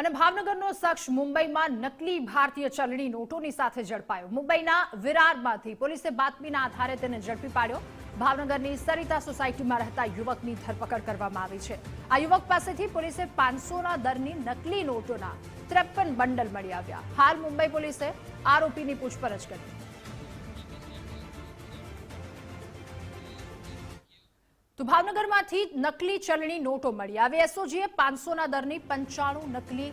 અને ભાવનગરનો શખ્સ મુંબઈમાં નકલી ભારતીય ચલણી નોટોની સાથે ઝડપાયો. મુંબઈના વિરારમાંથી પોલીસે બાતમીના આધારે તેને ઝડપી પાડ્યો. ભાવનગરની સરિતા સોસાયટીમાં રહેતા યુવકની ધરપકડ કરવામાં આવી છે. આ યુવક પાસેથી પોલીસે પાંચસોના દરની નકલી નોટોના ત્રેપન બંડલ મળી આવ્યા. હાલ મુંબઈ પોલીસે આરોપીની પૂછપરછ કરી. તો ભાવનગરમાંથી નકલી ચલણી નોટો મળી આવે એસઓજીએ પાંચસોના દરની પંચાણું નકલી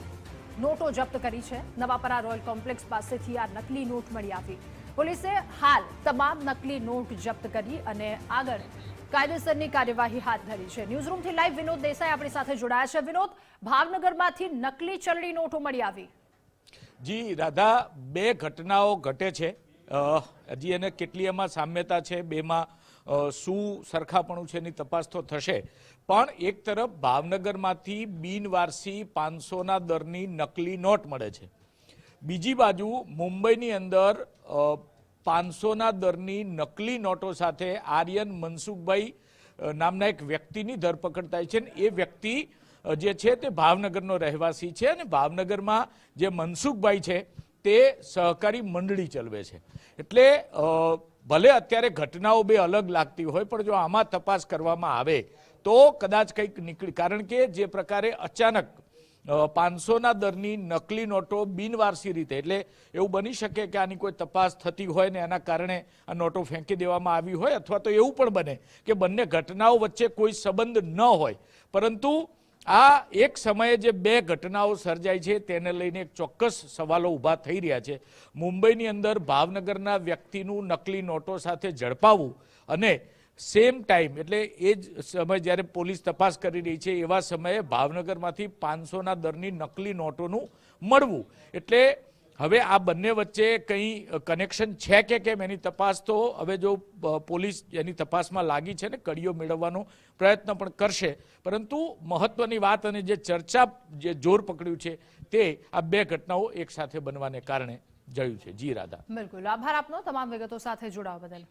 નોટો જપ્ત કરી છે. નવાપરા રોયલ કોમ્પ્લેક્સ પાસેથી આ નકલી નોટ મળી આવી. પોલીસે હાલ તમામ નકલી નોટ જપ્ત કરી અને આગળ કાયદેસરની કાર્યવાહી હાથ ધરી છે. ન્યૂઝરૂમથી લાઈવ વિનોદ દેસાઈ આપણી સાથે જોડાયા છે. વિનોદ, ભાવનગરમાંથી નકલી ચલણી નોટો મળી આવી. જી, રાધા, બે ઘટનાઓ ઘટે છે. હજી એને કેટલી એમાં સામ્યતા છે, બેમાં શું સરખાપણું છે એની તપાસ તો થશે. પણ એક તરફ ભાવનગરમાંથી બિનવારસી પાંચસોના દરની નકલી નોટ મળે છે. બીજી બાજુ મુંબઈની અંદર પાંચસોના દરની નકલી નોટો સાથે આર્યન મનસુખભાઈ નામના એક વ્યક્તિની ધરપકડ થાય છે. એ વ્યક્તિ જે છે તે ભાવનગરનો રહેવાસી છે અને ભાવનગરમાં જે મનસુખભાઈ છે તે સહકારી મંડળી ચલવે છે. એટલે ભલે અત્યારે ઘટનાઓ બે અલગ લાગતી હોય, પણ જો આમાં તપાસ કરવામાં આવે, તો કદાચ કંઈક નીકળી. કારણ કે જે પ્રકારે અચાનક પાંચસોના દરની નકલી નોટો બિનવારસી રીતે, એટલે એવું બની શકે કે આની કોઈ તપાસ થતી હોય ને એના કારણે આ નોટો ફેંકી દેવામાં આવી હોય, અથવા તો એવું પણ બને કે બંને ઘટનાઓ વચ્ચે કોઈ સંબંધ ન હોય. પરંતુ આ એક સમયે જે બે ઘટનાઓ સર્જાય છે, તેને લઈને એક ચોક્કસ સવાલો ઊભા થઈ રહ્યા છે. મુંબઈની અંદર ભાવનગરના વ્યક્તિનું નકલી નોટો સાથે ઝડપાવવું અને સેમ ટાઈમ એટલે એ જ સમય જ્યારે પોલીસ તપાસ કરી રહી છે, એવા સમયે ભાવનગરમાંથી પાંચસોના દરની નકલી નોટોનું મળવું. એટલે હવે આ બંને વચ્ચે કંઈ કનેક્શન છે કે કેમ એની તપાસ તો હવે જો પોલીસ એની તપાસમાં લાગી છે ને કડીઓ મેળવવાનો પ્રયત્ન પણ કરશે. પરંતુ મહત્વની વાત અને જે ચર્ચા જે જોર પકડ્યું છે તે આ બે ઘટનાઓ એક સાથે બનવાને કારણે જયું છે. જી રાધા. બિલકુલ. આભાર આપનો. તમામ વિગતો સાથે જોડાવા બદલ.